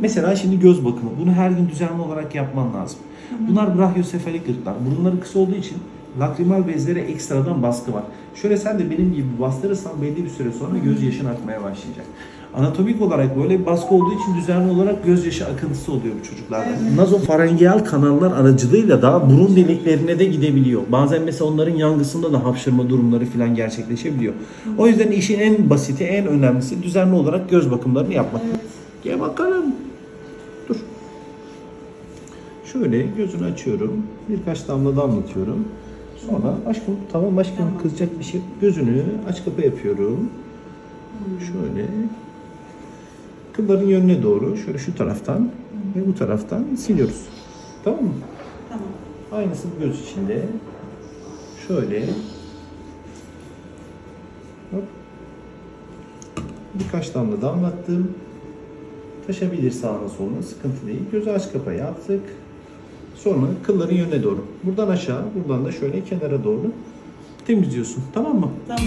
Mesela şimdi göz bakımı. Bunu her gün düzenli olarak yapman lazım. Bunlar brachiosefalik ırklar. Burunları kısa olduğu için lakrimal bezlere ekstradan baskı var. Şöyle sen de benim gibi bastırırsan belli bir süre sonra göz yaşın akmaya başlayacak. Anatomik olarak böyle bir baskı olduğu için düzenli olarak gözyaşı akıntısı oluyor bu çocuklarda. Evet. Nazofarengeal kanallar aracılığıyla da burun deliklerine de gidebiliyor. Bazen mesela onların yangısında da hapşırma durumları falan gerçekleşebiliyor. O yüzden işin en basiti, en önemlisi düzenli olarak göz bakımlarını yapmak. Evet. Gel bakalım. Dur. Şöyle gözünü açıyorum. Birkaç damla damlatıyorum. Sonra aşkım tamam aşkım Tamam. kızacak bir şey. Gözünü aç kapa yapıyorum. Şöyle. Kılların yönüne doğru şöyle şu taraftan ve bu taraftan siliyoruz. Tamam mı? Tamam. Aynısı göz içinde. Şöyle. Hop. Birkaç damla damlattım. Taşabilir sağına soluna sıkıntı değil. Gözü aç kapa yaptık. Sonra kılların yönüne doğru. Buradan aşağı, buradan da şöyle kenara doğru temizliyorsun. Tamam mı? Tamam.